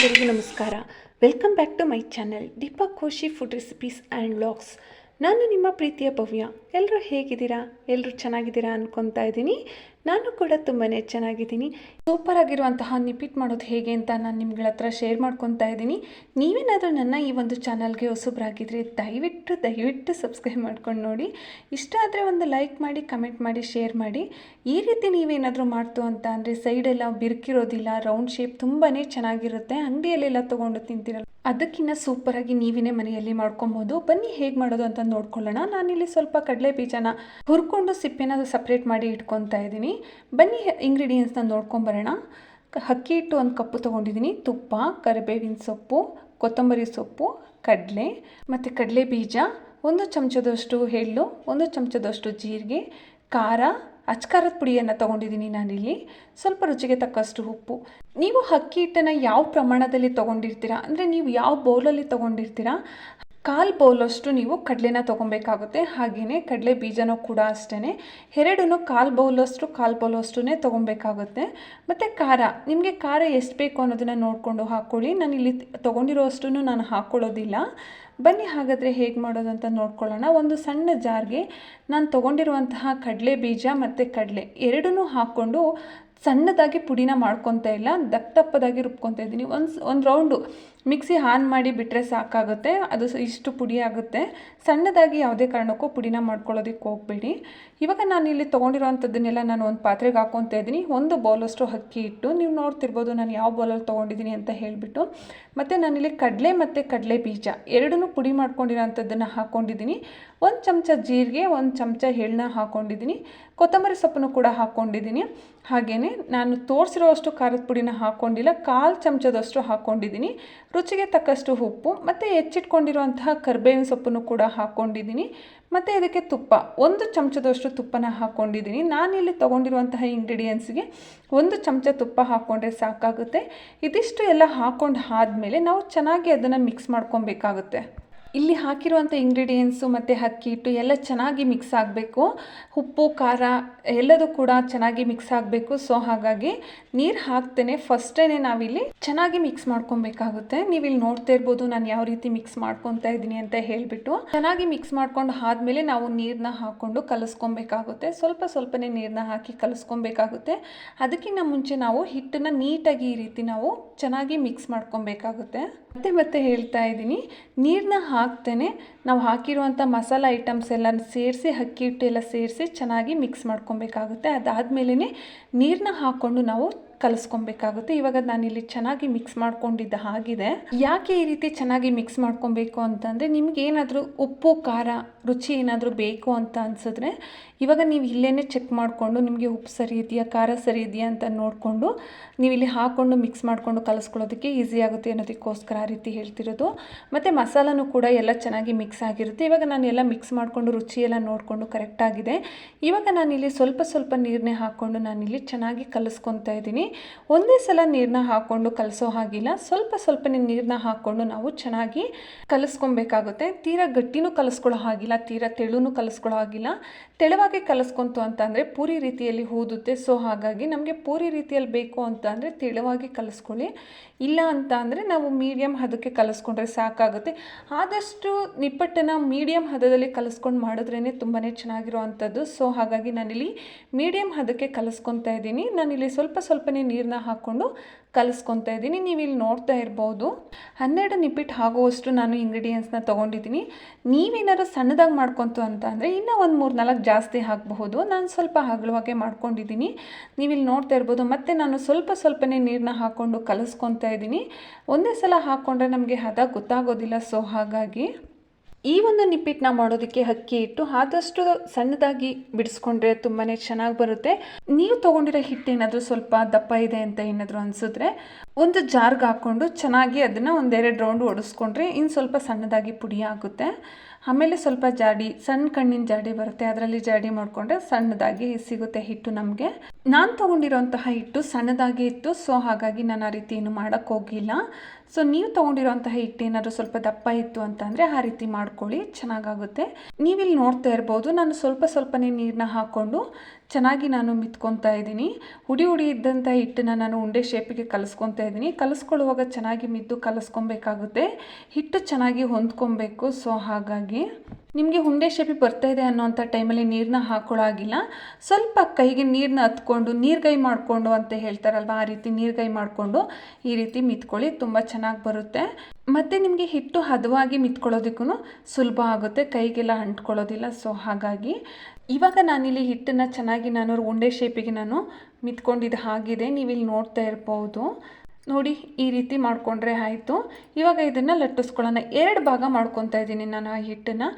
ಎಲ್ಲರಿಗೂ ನಮಸ್ಕಾರ. Welcome back to my channel Deepa Khoshi food recipes and vlogs ನಾನು ನಿಮ್ಮ ಪ್ರೀತಿಯ ಭವ್ಯ. ಎಲ್ಲರೂ ಹೇಗಿದ್ದೀರಾ? ಎಲ್ಲರೂ ಚೆನ್ನಾಗಿದ್ದೀರಾ ಅಂದ್ಕೊತಾ ಇದ್ದೀನಿ. ನಾನು ಕೂಡ ತುಂಬಾ ಚೆನ್ನಾಗಿದ್ದೀನಿ. ಸೂಪರ್ ಆಗಿರುವಂತಹ ನಿಪಿಟ್ ಮಾಡೋದು ಹೇಗೆ ಅಂತ ನಾನು ನಿಮ್ಗಳ ಹತ್ರ ಶೇರ್ ಮಾಡ್ಕೊತಾ ಇದ್ದೀನಿ. ನೀವೇನಾದರೂ ನನ್ನ ಈ ಒಂದು ಚಾನಲ್ಗೆ ಹೊಸಬ್ರಾಗಿದ್ದರೆ ದಯವಿಟ್ಟು ದಯವಿಟ್ಟು ಸಬ್ಸ್ಕ್ರೈಬ್ ಮಾಡ್ಕೊಂಡು ನೋಡಿ. ಇಷ್ಟ ಆದರೆ ಒಂದು ಲೈಕ್ ಮಾಡಿ ಕಮೆಂಟ್ ಮಾಡಿ ಶೇರ್ ಮಾಡಿ. ಈ ರೀತಿ ನೀವೇನಾದರೂ ಮಾಡ್ತು ಅಂತ ಅಂದರೆ ಸೈಡೆಲ್ಲ ಬಿರುಕಿರೋದಿಲ್ಲ ರೌಂಡ್ ಶೇಪ್ ತುಂಬಾ ಚೆನ್ನಾಗಿರುತ್ತೆ. ಅಂಗಡಿಯಲ್ಲೆಲ್ಲ ತೊಗೊಂಡು ತಿಂತೀರಲ್ಲ. ಅದಕ್ಕಿಂತ ಸೂಪರಾಗಿ ನೀವಿನೇ ಮನೆಯಲ್ಲಿ ಮಾಡ್ಕೊಬೋದು. ಬನ್ನಿ ಹೇಗೆ ಮಾಡೋದು ಅಂತ ನೋಡ್ಕೊಳ್ಳೋಣ. ನಾನಿಲ್ಲಿ ಸ್ವಲ್ಪ ಕಡಲೆ ಬೀಜನ ಹುರ್ಕೊಂಡು ಸಿಪ್ಪೆನ ಸಪ್ರೇಟ್ ಮಾಡಿ ಇಟ್ಕೊತಾ ಇದ್ದೀನಿ. ಬನ್ನಿ ಇಂಗ್ರೀಡಿಯೆಂಟ್ಸ್ನ ನೋಡ್ಕೊಂಬರೋಣ. ಅಕ್ಕಿ ಹಿಟ್ಟು ಒಂದು ಕಪ್ಪು ತೊಗೊಂಡಿದ್ದೀನಿ. ತುಪ್ಪ, ಕರಿಬೇವಿನ ಸೊಪ್ಪು, ಕೊತ್ತಂಬರಿ ಸೊಪ್ಪು, ಕಡಲೆ ಮತ್ತು ಕಡಲೆ ಬೀಜ, ಒಂದು ಚಮಚದಷ್ಟು ಎಳ್ಳು, ಒಂದು ಚಮಚದಷ್ಟು ಜೀರಿಗೆ, ಖಾರ ಅಚ್ಕಾರದ ಪುಡಿಯನ್ನು ತೊಗೊಂಡಿದ್ದೀನಿ ನಾನಿಲ್ಲಿ. ಸ್ವಲ್ಪ ರುಚಿಗೆ ತಕ್ಕಷ್ಟು ಉಪ್ಪು. ನೀವು ಅಕ್ಕಿ ಹಿಟ್ಟನ್ನು ಯಾವ ಪ್ರಮಾಣದಲ್ಲಿ ತೊಗೊಂಡಿರ್ತೀರಾ? ಅಂದರೆ ನೀವು ಯಾವ ಬೌಲಲ್ಲಿ ತೊಗೊಂಡಿರ್ತೀರಾ? ಕಾಲು ಬೌಲಷ್ಟು ನೀವು ಕಡಲೆನ ತೊಗೊಬೇಕಾಗುತ್ತೆ ಹಾಗೆಯೇ ಕಡಲೆ ಬೀಜನೂ ಕೂಡ ಅಷ್ಟೇ ಎರಡೂ ಕಾಲು ಬೌಲಷ್ಟು ಕಾಲು ಬೌಲಷ್ಟು ತೊಗೊಬೇಕಾಗುತ್ತೆ ಮತ್ತು ಖಾರ, ನಿಮಗೆ ಖಾರ ಎಷ್ಟು ಬೇಕು ಅನ್ನೋದನ್ನು ನೋಡಿಕೊಂಡು ಹಾಕ್ಕೊಳ್ಳಿ ನಾನು ಇಲ್ಲಿ ತೊಗೊಂಡಿರೋಷ್ಟು ನಾನು ಹಾಕ್ಕೊಳ್ಳೋದಿಲ್ಲ ಬನ್ನಿ ಹಾಗಾದರೆ ಹೇಗೆ ಮಾಡೋದು ಅಂತ ನೋಡ್ಕೊಳ್ಳೋಣ. ಒಂದು ಸಣ್ಣ ಜಾರ್ಗೆ ನಾನು ತೊಗೊಂಡಿರುವಂತಹ ಕಡಲೆ ಬೀಜ ಮತ್ತು ಕಡಲೆ ಎರಡನ್ನೂ ಹಾಕ್ಕೊಂಡು ಸಣ್ಣದಾಗಿ ಪುಡಿನ ಮಾಡ್ಕೊತಾ ಇಲ್ಲ ದಪ್ಪ ದಪ್ಪದಾಗಿ ರುಬ್ಕೊತಾ ಇದ್ದೀನಿ. ಒಂದು ಒಂದು ರೌಂಡು ಮಿಕ್ಸಿ ಆನ್ ಮಾಡಿ ಬಿಟ್ಟರೆ ಸಾಕಾಗುತ್ತೆ. ಅದು ಇಷ್ಟು ಪುಡಿ ಆಗುತ್ತೆ. ಸಣ್ಣದಾಗಿ ಯಾವುದೇ ಕಾರಣಕ್ಕೂ ಪುಡಿನ ಮಾಡ್ಕೊಳ್ಳೋದಕ್ಕೆ ಹೋಗಬೇಡಿ. ಇವಾಗ ನಾನು ಇಲ್ಲಿ ತೊಗೊಂಡಿರೋವಂಥದ್ದನ್ನೆಲ್ಲ ನಾನು ಒಂದು ಪಾತ್ರೆಗೆ ಹಾಕ್ಕೊತಾ ಇದ್ದೀನಿ. ಒಂದು ಬೌಲಷ್ಟು ಅಕ್ಕಿ ಇಟ್ಟು ನೀವು ನೋಡ್ತಿರ್ಬೋದು ನಾನು ಯಾವ ಬೌಲಲ್ಲಿ ತೊಗೊಂಡಿದ್ದೀನಿ ಅಂತ ಹೇಳಿಬಿಟ್ಟು. ಮತ್ತು ನಾನಿಲ್ಲಿ ಕಡಲೆ ಮತ್ತು ಕಡಲೆ ಬೀಜ. ಎರಡನ್ನೂ ಪುಡಿ ಮಾಡ್ಕೊಂಡಿರೋಂಥದ್ದನ್ನು ಹಾಕ್ಕೊಂಡಿದ್ದೀನಿ ಒಂದು ಚಮಚ ಜೀರಿಗೆ, ಒಂದು ಚಮಚ ಎಳ್ಳನ್ನ ಹಾಕ್ಕೊಂಡಿದ್ದೀನಿ ಕೊತ್ತಂಬರಿ ಸೊಪ್ಪನ್ನು ಕೂಡ ಹಾಕ್ಕೊಂಡಿದ್ದೀನಿ. ಹಾಗೆಯೇ ನಾನು ತೋರಿಸಿರೋಷ್ಟು ಖಾರದ ಪುಡಿನ ಹಾಕ್ಕೊಂಡಿಲ್ಲ, ಕಾಲು ಚಮಚದಷ್ಟು ಹಾಕ್ಕೊಂಡಿದ್ದೀನಿ. ರುಚಿಗೆ ತಕ್ಕಷ್ಟು ಉಪ್ಪು, ಮತ್ತು ಹೆಚ್ಚಿಟ್ಕೊಂಡಿರುವಂತಹ ಕರ್ಬೇವಿನ ಸೊಪ್ಪನ್ನು ಕೂಡ ಹಾಕ್ಕೊಂಡಿದ್ದೀನಿ. ಮತ್ತು ಇದಕ್ಕೆ ತುಪ್ಪ, ಒಂದು ಚಮಚದಷ್ಟು ತುಪ್ಪನ ಹಾಕ್ಕೊಂಡಿದ್ದೀನಿ. ನಾನಿಲ್ಲಿ ತೊಗೊಂಡಿರುವಂತಹ ಇಂಗ್ರೀಡಿಯೆಂಟ್ಸ್ಗೆ ಒಂದು ಚಮಚ ತುಪ್ಪ ಹಾಕ್ಕೊಂಡ್ರೆ ಸಾಕಾಗುತ್ತೆ. ಇದಿಷ್ಟು ಎಲ್ಲ ಹಾಕ್ಕೊಂಡು ಆದಮೇಲೆ ನಾವು ಚೆನ್ನಾಗಿ ಅದನ್ನು ಮಿಕ್ಸ್ ಮಾಡ್ಕೊಬೇಕಾಗುತ್ತೆ. ಇಲ್ಲಿ ಹಾಕಿರುವಂಥ ಇಂಗ್ರೀಡಿಯೆಂಟ್ಸು ಮತ್ತು ಅಕ್ಕಿ ಹಿಟ್ಟು ಎಲ್ಲ ಚೆನ್ನಾಗಿ ಮಿಕ್ಸ್ ಆಗಬೇಕು. ಉಪ್ಪು, ಖಾರ ಎಲ್ಲದೂ ಕೂಡ ಚೆನ್ನಾಗಿ ಮಿಕ್ಸ್ ಆಗಬೇಕು. ಸೊ ಹಾಗಾಗಿ ನೀರು ಹಾಕ್ತೇನೆ. ಫಸ್ಟೇ ನಾವಿಲ್ಲಿ ಚೆನ್ನಾಗಿ ಮಿಕ್ಸ್ ಮಾಡ್ಕೊಬೇಕಾಗುತ್ತೆ. ನೀವು ಇಲ್ಲಿ ನೋಡ್ತಾ ಇರ್ಬೋದು ನಾನು ಯಾವ ರೀತಿ ಮಿಕ್ಸ್ ಮಾಡ್ಕೊತಾ ಇದ್ದೀನಿ ಅಂತ ಹೇಳಿಬಿಟ್ಟು. ಚೆನ್ನಾಗಿ ಮಿಕ್ಸ್ ಮಾಡ್ಕೊಂಡು ಆದಮೇಲೆ ನಾವು ನೀರನ್ನ ಹಾಕ್ಕೊಂಡು ಕಲಿಸ್ಕೊಬೇಕಾಗುತ್ತೆ. ಸ್ವಲ್ಪ ಸ್ವಲ್ಪನೇ ನೀರನ್ನ ಹಾಕಿ ಕಲಸ್ಕೊಬೇಕಾಗುತ್ತೆ. ಅದಕ್ಕಿಂತ ಮುಂಚೆ ನಾವು ಹಿಟ್ಟನ್ನು ನೀಟಾಗಿ ಈ ರೀತಿ ನಾವು ಚೆನ್ನಾಗಿ ಮಿಕ್ಸ್ ಮಾಡ್ಕೊಬೇಕಾಗುತ್ತೆ. ಮತ್ತೆ ಮತ್ತೆ ಹೇಳ್ತಾ ಇದ್ದೀನಿ. ನೀರನ್ನ ಹಾಕ್ತೇನೆ. ನಾವು ಹಾಕಿರುವಂಥ ಮಸಾಲ ಐಟಮ್ಸ್ ಎಲ್ಲ ಸೇರಿಸಿ, ಅಕ್ಕಿ ಹಿಟ್ಟು ಎಲ್ಲ ಸೇರಿಸಿ ಚೆನ್ನಾಗಿ ಮಿಕ್ಸ್ ಮಾಡ್ಕೊಬೇಕಾಗುತ್ತೆ. ಅದಾದಮೇಲೆ ನೀರನ್ನ ಹಾಕ್ಕೊಂಡು ನಾವು ಕಲಿಸ್ಕೊಬೇಕಾಗುತ್ತೆ. ಇವಾಗ ನಾನಿಲ್ಲಿ ಚೆನ್ನಾಗಿ ಮಿಕ್ಸ್ ಮಾಡ್ಕೊಂಡಿದ್ದ ಆಗಿದೆ ಯಾಕೆ ಈ ರೀತಿ ಚೆನ್ನಾಗಿ ಮಿಕ್ಸ್ ಮಾಡ್ಕೊಬೇಕು ಅಂತಂದರೆ ನಿಮ್ಗೆ ಏನಾದರೂ ಉಪ್ಪು, ಖಾರ ರುಚಿ ಏನಾದರೂ ಬೇಕು ಅಂತ ಅನಿಸಿದ್ರೆ ಇವಾಗ ನೀವು ಇಲ್ಲೇ ಚೆಕ್ ಮಾಡಿಕೊಂಡು ನಿಮಗೆ ಉಪ್ಪು ಸರಿ ಇದೆಯಾ, ಖಾರ ಸರಿ ಇದೆಯಾ ಅಂತ ನೋಡಿಕೊಂಡು ನೀವು ಇಲ್ಲಿ ಹಾಕ್ಕೊಂಡು ಮಿಕ್ಸ್ ಮಾಡಿಕೊಂಡು ಕಲಿಸ್ಕೊಳ್ಳೋದಕ್ಕೆ ಈಸಿ ಆಗುತ್ತೆ ಅನ್ನೋದಕ್ಕೋಸ್ಕರ ಆ ರೀತಿ ಹೇಳ್ತಿರೋದು. ಮತ್ತು ಮಸಾಲನೂ ಕೂಡ ಎಲ್ಲ ಚೆನ್ನಾಗಿ ಮಿಕ್ಸ್ ಆಗಿರುತ್ತೆ. ಇವಾಗ ನಾನು ಎಲ್ಲ ಮಿಕ್ಸ್ ಮಾಡಿಕೊಂಡು ರುಚಿ ಎಲ್ಲ ನೋಡಿಕೊಂಡು ಕರೆಕ್ಟಾಗಿದೆ ಇವಾಗ ನಾನಿಲ್ಲಿ ಸ್ವಲ್ಪ ಸ್ವಲ್ಪ ನೀರನ್ನೇ ಹಾಕ್ಕೊಂಡು ನಾನಿಲ್ಲಿ ಚೆನ್ನಾಗಿ ಕಲಿಸ್ಕೊತಾ ಇದ್ದೀನಿ. ಒಂದೇ ಸಲ ನೀರನ್ನ ಹಾಕ್ಕೊಂಡು ಕಲಸೋ ಹಾಗಿಲ್ಲ. ಸ್ವಲ್ಪ ಸ್ವಲ್ಪನೇ ನೀರನ್ನ ಹಾಕ್ಕೊಂಡು ನಾವು ಚೆನ್ನಾಗಿ ಕಲಿಸ್ಕೊಬೇಕಾಗುತ್ತೆ. ತೀರಾ ಗಟ್ಟಿನೂ ಕಲಿಸ್ಕೊಳ್ಳೋ ಹಾಗಿಲ್ಲ, ತೀರಾ ತೆಳುನೂ ಕಲಿಸ್ಕೊಳ್ಳೋ ಹಾಗಿಲ್ಲ. ತೆಳುವಾಗಿ ಕಲಿಸ್ಕೊಂತು ಅಂತ ಅಂದರೆ ಪೂರಿ ರೀತಿಯಲ್ಲಿ ಹೂದುತ್ತೆ. ಸೊ ಹಾಗಾಗಿ ನಮಗೆ ಪೂರಿ ರೀತಿಯಲ್ಲಿ ಬೇಕು ಅಂತ ಅಂದರೆ ತೆಳುವಾಗಿ ಕಲಿಸ್ಕೊಳ್ಳಿ. ಇಲ್ಲ ಅಂತ ಅಂದರೆ ನಾವು ಮೀಡಿಯಮ್ ಹದಕ್ಕೆ ಕಲಿಸ್ಕೊಂಡ್ರೆ ಸಾಕಾಗುತ್ತೆ. ಆದಷ್ಟು ನಿಪ್ಪಟ್ಟನ್ನು ಮೀಡಿಯಂ ಹದದಲ್ಲಿ ಕಲಿಸ್ಕೊಂಡು ಮಾಡಿದ್ರೇ ತುಂಬಾ ಚೆನ್ನಾಗಿರೋ ಅಂಥದ್ದು ಸೊ ಹಾಗಾಗಿ ನಾನಿಲ್ಲಿ ಮೀಡಿಯಮ್ ಹದಕ್ಕೆ ಕಲಿಸ್ಕೊತಾ ಇದ್ದೀನಿ. ನಾನಿಲ್ಲಿ ಸ್ವಲ್ಪ ಸ್ವಲ್ಪನೇ ನೀರನ್ನ ಹಾಕ್ಕೊಂಡು ಕಲಿಸ್ಕೊತಾ ಇದ್ದೀನಿ. ನೀವು ಇಲ್ಲಿ ನೋಡ್ತಾ ಇರ್ಬೋದು, ಹನ್ನೆರಡು ನಿಪಿಟ್ ಆಗುವಷ್ಟು ನಾನು ಇಂಗ್ರೀಡಿಯೆಂಟ್ಸ್ನ ತೊಗೊಂಡಿದ್ದೀನಿ. ನೀವೇನಾದ್ರು ಸಣ್ಣದಾಗಿ ಮಾಡ್ಕೊತು ಅಂತ ಅಂದರೆ ಇನ್ನೂ ಒಂದು ಮೂರು ನಾಲ್ಕು ಜಾಸ್ತಿ ಹಾಕಬಹುದು. ನಾನು ಸ್ವಲ್ಪ ಹಗಲುವಾಗೆ ಮಾಡ್ಕೊಂಡಿದ್ದೀನಿ. ನೀವು ಇಲ್ಲಿ ನೋಡ್ತಾ ಇರ್ಬೋದು, ಮತ್ತು ನಾನು ಸ್ವಲ್ಪ ಸ್ವಲ್ಪನೇ ನೀರನ್ನ ಹಾಕ್ಕೊಂಡು ಕಲಿಸ್ಕೊತಾ ಇದ್ದೀನಿ. ಒಂದೇ ಸಲ ಹಾಕ್ಕೊಂಡ್ರೆ ನಮಗೆ ಹದ ಗೊತ್ತಾಗೋದಿಲ್ಲ. ಸೊ ಹಾಗಾಗಿ ಈ ಒಂದು ನಿಪ್ಪಿಟ್ಟನ್ನ ಮಾಡೋದಕ್ಕೆ ಅಕ್ಕಿ ಹಿಟ್ಟು ಆದಷ್ಟು ಸಣ್ಣದಾಗಿ ಬಿಡಿಸ್ಕೊಂಡ್ರೆ ತುಂಬಾ ಚೆನ್ನಾಗಿ ಬರುತ್ತೆ. ನೀವು ತೊಗೊಂಡಿರೋ ಹಿಟ್ಟು ಏನಾದರೂ ಸ್ವಲ್ಪ ದಪ್ಪ ಇದೆ ಅಂತ ಏನಾದರೂ ಅನಿಸಿದ್ರೆ ಒಂದು ಜಾರ್ಗೆ ಹಾಕ್ಕೊಂಡು ಚೆನ್ನಾಗಿ ಅದನ್ನು ಒಂದೆರಡು ರೌಂಡ್ ಒಡಿಸ್ಕೊಂಡ್ರೆ ಇನ್ನು ಸ್ವಲ್ಪ ಸಣ್ಣದಾಗಿ ಪುಡಿ ಆಗುತ್ತೆ. ಆಮೇಲೆ ಸ್ವಲ್ಪ ಜಾಡಿ, ಸಣ್ಣ ಕಣ್ಣಿನ ಜಾಡಿ ಬರುತ್ತೆ. ಅದರಲ್ಲಿ ಜಾಡಿ ಮಾಡಿಕೊಂಡ್ರೆ ಸಣ್ಣದಾಗಿ ಸಿಗುತ್ತೆ ಹಿಟ್ಟು ನಮಗೆ. ನಾನು ತೊಗೊಂಡಿರೋಂತಹ ಹಿಟ್ಟು ಸಣ್ಣದಾಗಿ ಇತ್ತು, ಸೊ ಹಾಗಾಗಿ ನಾನು ಆ ರೀತಿ ಏನು ಮಾಡೋಕ್ಕೆ ಹೋಗಿಲ್ಲ. ಸೊ ನೀವು ತೊಗೊಂಡಿರೋಂತಹ ಹಿಟ್ಟು ಏನಾದರೂ ಸ್ವಲ್ಪ ದಪ್ಪ ಇತ್ತು ಅಂತಂದರೆ ಆ ರೀತಿ ಮಾಡ್ಕೊಳ್ಳಿ, ಚೆನ್ನಾಗಾಗುತ್ತೆ. ನೀವಿಲ್ಲಿ ನೋಡ್ತಾ ಇರ್ಬೋದು, ನಾನು ಸ್ವಲ್ಪ ಸ್ವಲ್ಪನೇ ನೀರನ್ನ ಹಾಕ್ಕೊಂಡು ಚೆನ್ನಾಗಿ ನಾನು ಮಿತ್ಕೊತಾ ಇದ್ದೀನಿ. ಹುಡಿ ಹುಡಿ ಇದ್ದಂಥ ಹಿಟ್ಟನ್ನು ನಾನು ಉಂಡೆ ಶೇಪಿಗೆ ಕಲಿಸ್ಕೊತಾ ಇದ್ದೀನಿ. ಕಲಿಸ್ಕೊಳ್ಳುವಾಗ ಚೆನ್ನಾಗಿ ಮಿದ್ದು ಕಲಿಸ್ಕೊಬೇಕಾಗುತ್ತೆ. ಹಿಟ್ಟು ಚೆನ್ನಾಗಿ ಹೊಂದ್ಕೊಬೇಕು. ಸೊ ಹಾಗಾಗಿ ನಿಮಗೆ ಉಂಡೆ ಶೇಪಿ ಬರ್ತಾ ಇದೆ ಅನ್ನೋಂಥ ಟೈಮಲ್ಲಿ ನೀರನ್ನ ಹಾಕೊಳ್ಳೋಗಿಲ್ಲ ಸ್ವಲ್ಪ ಕೈಗೆ ನೀರನ್ನ ಹತ್ಕೊಂಡು ನೀರ್ಗೈ ಮಾಡಿಕೊಂಡು ಅಂತ ಹೇಳ್ತಾರಲ್ವ, ಆ ರೀತಿ ನೀರ್ಗೈ ಮಾಡಿಕೊಂಡು ಈ ರೀತಿ ಮಿತ್ಕೊಳ್ಳಿ. ತುಂಬ ಚೆನ್ನಾಗಿ ಬರುತ್ತೆ. ಮತ್ತು ನಿಮಗೆ ಹಿಟ್ಟು ಹದವಾಗಿ ಮಿತ್ಕೊಳ್ಳೋದಕ್ಕೂ ಸುಲಭ ಆಗುತ್ತೆ. ಕೈಗೆಲ್ಲ ಅಂಟ್ಕೊಳ್ಳೋದಿಲ್ಲ. ಸೊ ಹಾಗಾಗಿ ಇವಾಗ ನಾನಿಲ್ಲಿ ಹಿಟ್ಟನ್ನು ಚೆನ್ನಾಗಿ ನಾನು ಉಂಡೆ ಶೇಪಿಗೆ ನಾನು ಮಿತ್ಕೊಂಡಿದ್ದು ನೀವು ನೀವಿಲ್ಲಿ ನೋಡ್ತಾ ಇರ್ಬೋದು. ನೋಡಿ, ಈ ರೀತಿ ಮಾಡಿಕೊಂಡ್ರೆ ಆಯಿತು. ಇವಾಗ ಇದನ್ನು ಲಟ್ಟಿಸ್ಕೊಳ್ಳೋಣ. ಎರಡು ಭಾಗ ಮಾಡ್ಕೊತಾ ಇದ್ದೀನಿ ನಾನು ಆ ಹಿಟ್ಟನ್ನು.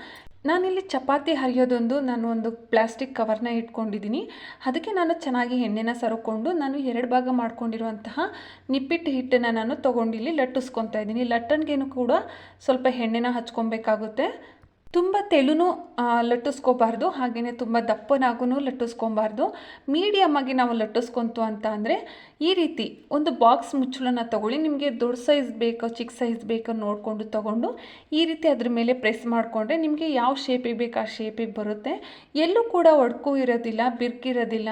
ನಾನಿಲ್ಲಿ ಚಪಾತಿ ಹರಿಯೋದೊಂದು ನಾನು ಒಂದು ಪ್ಲಾಸ್ಟಿಕ್ ಕವರ್ನ ಇಟ್ಕೊಂಡಿದ್ದೀನಿ. ಅದಕ್ಕೆ ನಾನು ಚೆನ್ನಾಗಿ ಎಣ್ಣೆನ ಸರಕೊಂಡು ನಾನು ಎರಡು ಭಾಗ ಮಾಡ್ಕೊಂಡಿರುವಂತಹ ನಿಪ್ಪಿಟ್ಟು ಹಿಟ್ಟನ್ನು ನಾನು ತೊಗೊಂಡಿಲ್ಲಿ ಲಟ್ಟಿಸ್ಕೊತಾ ಇದ್ದೀನಿ. ಲಟ್ಟಣಿಗೆನೂ ಕೂಡ ಸ್ವಲ್ಪ ಎಣ್ಣೆನ ಹಚ್ಕೊಬೇಕಾಗುತ್ತೆ. ತುಂಬ ತೆಳುನೂ ಲಟ್ಟಿಸ್ಕೋಬಾರ್ದು ಹಾಗೆಯೇ ತುಂಬ ದಪ್ಪನಾಗೂ ಲಟ್ಟಿಸ್ಕೊಬಾರ್ದು. ಮೀಡಿಯಮ್ಮಾಗಿ ನಾವು ಲಟ್ಟಿಸ್ಕೊಂತು ಅಂತ ಅಂದರೆ, ಈ ರೀತಿ ಒಂದು ಬಾಕ್ಸ್ ಮುಚ್ಚಳನ ತೊಗೊಳ್ಳಿ, ನಿಮಗೆ ದೊಡ್ಡ ಸೈಜ್ ಬೇಕೋ, ಚಿಕ್ಕ ಸೈಜ್ ಬೇಕೋ ನೋಡಿಕೊಂಡು ತೊಗೊಂಡು, ಈ ರೀತಿ ಅದ್ರ ಮೇಲೆ ಪ್ರೆಸ್ ಮಾಡಿಕೊಂಡ್ರೆ ನಿಮಗೆ ಯಾವ ಶೇಪಿಗೆ ಬೇಕು ಆ ಶೇಪಿಗೆ ಬರುತ್ತೆ. ಎಲ್ಲೂ ಕೂಡ ಒಡ್ಕು ಇರೋದಿಲ್ಲ ಬಿರ್ಕಿರೋದಿಲ್ಲ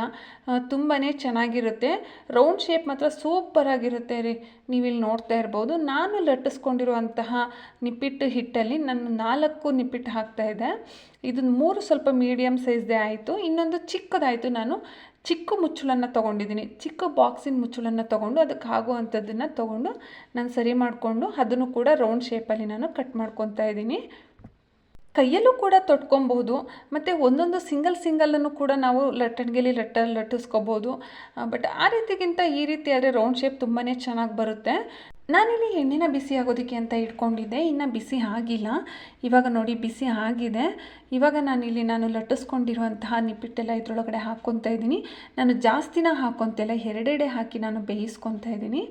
ತುಂಬಾ ಚೆನ್ನಾಗಿರುತ್ತೆ. ರೌಂಡ್ ಶೇಪ್ ಮಾತ್ರ ಸೂಪರಾಗಿರುತ್ತೆ ರೀ. ನೀವಿಲ್ಲಿ ನೋಡ್ತಾ ಇರ್ಬೋದು. ನಾನು ಲಟ್ಟಿಸ್ಕೊಂಡಿರುವಂತಹ ನಿಪ್ಪಿಟ್ಟು ಹಿಟ್ಟಲ್ಲಿ ನಾನು ನಾಲ್ಕು ನಿಪ್ಪಿಟ್ಟು ಹಾಕ್ತಾಯಿದ್ದೆ ಇದನ್ನು ಮೂರು ಸ್ವಲ್ಪ ಮೀಡಿಯಮ್ ಸೈಜ್ದೇ ಆಯಿತು. ಇನ್ನೊಂದು ಚಿಕ್ಕದಾಯಿತು. ನಾನು ಚಿಕ್ಕ ಮುಚ್ಚಳನ್ನು ತೊಗೊಂಡಿದ್ದೀನಿ. ಚಿಕ್ಕ ಬಾಕ್ಸಿನ ಮುಚ್ಚಳನ್ನು ತೊಗೊಂಡು ಅದಕ್ಕೆ ಆಗುವಂಥದ್ದನ್ನು ತೊಗೊಂಡು ನಾನು ಸರಿ ಮಾಡಿಕೊಂಡು ಅದನ್ನು ಕೂಡ ರೌಂಡ್ ಶೇಪಲ್ಲಿ ನಾನು ಕಟ್ ಮಾಡ್ಕೊತಾ ಇದ್ದೀನಿ. ಕೈಯಲ್ಲೂ ಕೂಡ ತೊಟ್ಕೊಬಹುದು. ಮತ್ತು ಒಂದೊಂದು ಸಿಂಗಲ್ ಸಿಂಗಲನ್ನು ಕೂಡ ನಾವು ಲಟ್ಟಣಿಗೆಲಿ ಲಟ್ಟ ಲಟ್ಟಿಸ್ಕೋಬೋದು ಬಟ್ ಆ ರೀತಿಗಿಂತ ಈ ರೀತಿ ಆದರೆ ರೌಂಡ್ ಶೇಪ್ ತುಂಬಾ ಚೆನ್ನಾಗಿ ಬರುತ್ತೆ. ನಾನಿಲ್ಲಿ ಎಣ್ಣೆನ ಬಿಸಿ ಆಗೋದಕ್ಕೆ ಅಂತ ಇಟ್ಕೊಂಡಿದ್ದೆ, ಇನ್ನು ಬಿಸಿ ಆಗಿಲ್ಲ. ಇವಾಗ ನೋಡಿ ಬಿಸಿ ಆಗಿದೆ. ಇವಾಗ ನಾನಿಲ್ಲಿ ನಾನು ಲಟ್ಟಿಸ್ಕೊಂಡಿರುವಂತಹ ನಿಪ್ಪಿಟ್ಟೆಲ್ಲ ಇದರೊಳಗಡೆ ಹಾಕ್ಕೊತಾ ಇದ್ದೀನಿ. ನಾನು ಜಾಸ್ತಿನ ಹಾಕ್ಕೊತಿಲ್ಲ ಎರಡೆಡೆ ಹಾಕಿ ನಾನು ಬೇಯಿಸ್ಕೊತಾ ಇದ್ದೀನಿ.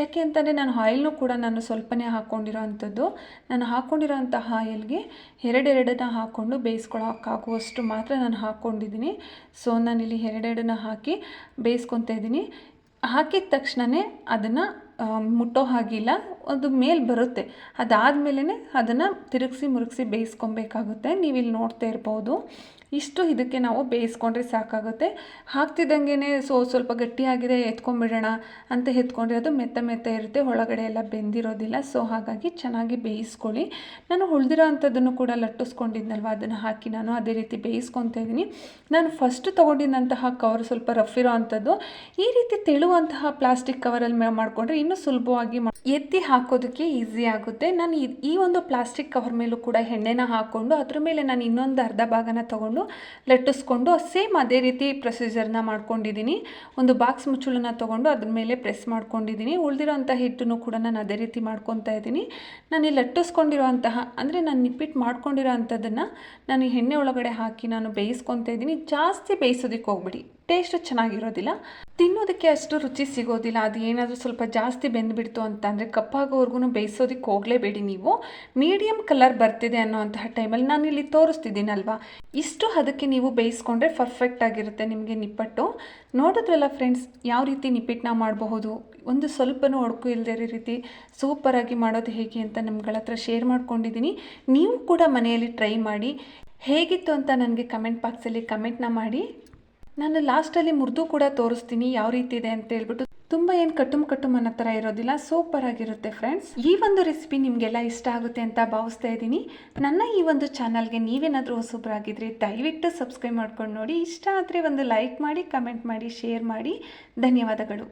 ಯಾಕೆ ಅಂತಂದರೆ ನಾನು ಆಯಿಲ್ನೂ ಕೂಡ ನಾನು ಸ್ವಲ್ಪನೇ ಹಾಕ್ಕೊಂಡಿರೋ ಅಂಥದ್ದು. ನಾನು ಹಾಕ್ಕೊಂಡಿರೋಂತಹ ಆಯಿಲ್ಗೆ ಎರಡೆರಡನ್ನ ಹಾಕ್ಕೊಂಡು ಬೇಯಿಸ್ಕೊಳಕ್ಕಾಗುವಷ್ಟು ಮಾತ್ರ ನಾನು ಹಾಕ್ಕೊಂಡಿದ್ದೀನಿ ಸೊ, ನಾನಿಲ್ಲಿ ಎರಡೆರಡನ್ನ ಹಾಕಿ ಬೇಯಿಸ್ಕೊತಾ ಇದ್ದೀನಿ. ಹಾಕಿದ ತಕ್ಷಣವೇ ಅದನ್ನು ಮುಟ್ಟೋ ಹಾಗಿಲ್ಲ, ಅದು ಮೇಲೆ ಬರುತ್ತೆ. ಅದಾದಮೇಲೆ ಅದನ್ನು ತಿರುಗಿಸಿ ಮುರುಗಿಸಿ ಬೇಯಿಸ್ಕೊಬೇಕಾಗುತ್ತೆ. ನೀವಿಲ್ಲಿ ನೋಡ್ತಾ ಇರ್ಬೋದು. ಇಷ್ಟು ಇದಕ್ಕೆ ನಾವು ಬೇಯಿಸ್ಕೊಂಡ್ರೆ ಸಾಕಾಗುತ್ತೆ. ಹಾಕ್ತಿದ್ದಂಗೆ ಸೊ, ಸ್ವಲ್ಪ ಗಟ್ಟಿಯಾಗಿದೆ, ಎತ್ಕೊಂಡ್ಬಿಡೋಣ ಅಂತ ಎತ್ಕೊಂಡ್ರೆ ಅದು ಮೆತ್ತ ಮೆತ್ತ ಇರುತ್ತೆ. ಒಳಗಡೆ ಎಲ್ಲ ಬೆಂದಿರೋದಿಲ್ಲ. ಸೊ, ಹಾಗಾಗಿ ಚೆನ್ನಾಗಿ ಬೇಯಿಸ್ಕೊಳ್ಳಿ. ನಾನು ಉಳಿದಿರೋ ಅಂಥದ್ದನ್ನು ಕೂಡ ಲಟ್ಟಿಸ್ಕೊಂಡಿದ್ನಲ್ವ? ಅದನ್ನು ಹಾಕಿ ನಾನು ಅದೇ ರೀತಿ ಬೇಯಿಸ್ಕೊತಾ ಇದ್ದೀನಿ. ನಾನು ಫಸ್ಟ್ ತೊಗೊಂಡಿದ್ದಂತಹ ಕವರ್ ಸ್ವಲ್ಪ ರಫ್ ಇರೋ ಅಂಥದ್ದು. ಈ ರೀತಿ ತೆಳುವಂತಹ ಪ್ಲಾಸ್ಟಿಕ್ ಕವರಲ್ಲಿ ಮಾಡಿಕೊಂಡ್ರೆ ಇನ್ನೂ ಸುಲಭವಾಗಿ ಎತ್ತಿ ಹಾಕೋದಕ್ಕೆ ಈಸಿ ಆಗುತ್ತೆ. ನಾನು ಈ ಒಂದು ಪ್ಲಾಸ್ಟಿಕ್ ಕವರ್ ಮೇಲೂ ಕೂಡ ಎಣ್ಣೆನ ಹಾಕ್ಕೊಂಡು ಅದ್ರ ಮೇಲೆ ನಾನು ಇನ್ನೊಂದು ಅರ್ಧ ಭಾಗನ ತಗೊಂಡು ಲಟ್ಟಿಸ್ಕೊಂಡು, ಸೇಮ್ ಅದೇ ರೀತಿ ಪ್ರೊಸೀಜರ್ನ ಮಾಡ್ಕೊಂಡಿದ್ದೀನಿ. ಒಂದು ಬಾಕ್ಸ್ ಮುಚ್ಚುಳನ್ನ ತಗೊಂಡು ಅದ್ರ ಮೇಲೆ ಪ್ರೆಸ್ ಮಾಡ್ಕೊಂಡಿದ್ದೀನಿ. ಉಳಿದಿರೋಂಥ ಹಿಟ್ಟನ್ನು ಕೂಡ ನಾನು ಅದೇ ರೀತಿ ಮಾಡ್ಕೊತಾ ಇದ್ದೀನಿ. ನಾನು ಲಟ್ಟಿಸ್ಕೊಂಡಿರುವಂತಹ ಅಂದರೆ ನಾನು ನಿಪ್ಪಿಟ್ಟು ಮಾಡ್ಕೊಂಡಿರೋ ಅಂಥದ್ದನ್ನು ನಾನು ಎಣ್ಣೆ ಒಳಗಡೆ ಹಾಕಿ ನಾನು ಬೇಯಿಸ್ಕೊತಾ ಇದ್ದೀನಿ. ಜಾಸ್ತಿ ಬೇಯಿಸೋದಕ್ಕೆ ಹೋಗ್ಬಿಡಿ. ಟೇಸ್ಟ್ ಚೆನ್ನಾಗಿರೋದಿಲ್ಲ. ತಿನ್ನೋದಕ್ಕೆ ಅಷ್ಟು ರುಚಿ ಸಿಗೋದಿಲ್ಲ. ಅದು ಏನಾದರೂ ಸ್ವಲ್ಪ ಜಾಸ್ತಿ ಬೆಂದುಬಿಡ್ತು ಅಂತಂದರೆ ಕಪ್ಪಾಗೋವರೆಗೂ ಬೇಯಿಸೋದಕ್ಕೆ ಹೋಗಲೇಬೇಡಿ ನೀವು. ಮೀಡಿಯಮ್ ಕಲರ್ ಬರ್ತಿದೆ ಅನ್ನೋಂತಹ ಟೈಮಲ್ಲಿ ನಾನು ಇಲ್ಲಿ ತೋರಿಸ್ತಿದ್ದೀನಲ್ವಾ? ಇಷ್ಟು ಅದಕ್ಕೆ ನೀವು ಬೇಯಿಸ್ಕೊಂಡ್ರೆ ಪರ್ಫೆಕ್ಟ್ ಆಗಿರುತ್ತೆ ನಿಮಗೆ ನಿಪ್ಪಟ್ಟು. ನೋಡಿದ್ರಲ್ಲ ಫ್ರೆಂಡ್ಸ್, ಯಾವ ರೀತಿ ನಿಪ್ಪಿಟ್ಟನ್ನ ಮಾಡಬಹುದು? ಒಂದು ಸ್ವಲ್ಪನೂ ಒಡಕು ಇಲ್ಲದೆ ರೀತಿ ಸೂಪರಾಗಿ ಮಾಡೋದು ಹೇಗೆ ಅಂತ ನಿಮ್ಗಳ ಹತ್ರ ಶೇರ್ ಮಾಡ್ಕೊಂಡಿದ್ದೀನಿ. ನೀವು ಕೂಡ ಮನೆಯಲ್ಲಿ ಟ್ರೈ ಮಾಡಿ. ಹೇಗಿತ್ತು ಅಂತ ನನಗೆ ಕಮೆಂಟ್ ಬಾಕ್ಸಲ್ಲಿ ಕಮೆಂಟ್ನ ಮಾಡಿ. ನಾನು ಲಾಸ್ಟಲ್ಲಿ ಮುರಿದು ಕೂಡ ತೋರಿಸ್ತೀನಿ ಯಾವ ರೀತಿ ಇದೆ ಅಂತ ಹೇಳ್ಬಿಟ್ಟು. ತುಂಬ ಏನು ಕಟ್ಟುಮ್ ಕಟ್ಟುಮ್ ಅನ್ನೋ ಥರ ಇರೋದಿಲ್ಲ, ಸೂಪರ್ ಆಗಿರುತ್ತೆ ಫ್ರೆಂಡ್ಸ್. ಈ ಒಂದು ರೆಸಿಪಿ ನಿಮಗೆಲ್ಲ ಇಷ್ಟ ಆಗುತ್ತೆ ಅಂತ ಭಾವಿಸ್ತಾ ಇದ್ದೀನಿ. ನನ್ನ ಈ ಒಂದು ಚಾನಲ್ಗೆ ನೀವೇನಾದರೂ ಹೊಸಬ್ರಾಗಿದ್ರೆ ದಯವಿಟ್ಟು ಸಬ್ಸ್ಕ್ರೈಬ್ ಮಾಡ್ಕೊಂಡು ನೋಡಿ. ಇಷ್ಟ ಆದರೆ ಒಂದು ಲೈಕ್ ಮಾಡಿ, ಕಮೆಂಟ್ ಮಾಡಿ, ಶೇರ್ ಮಾಡಿ. ಧನ್ಯವಾದಗಳು.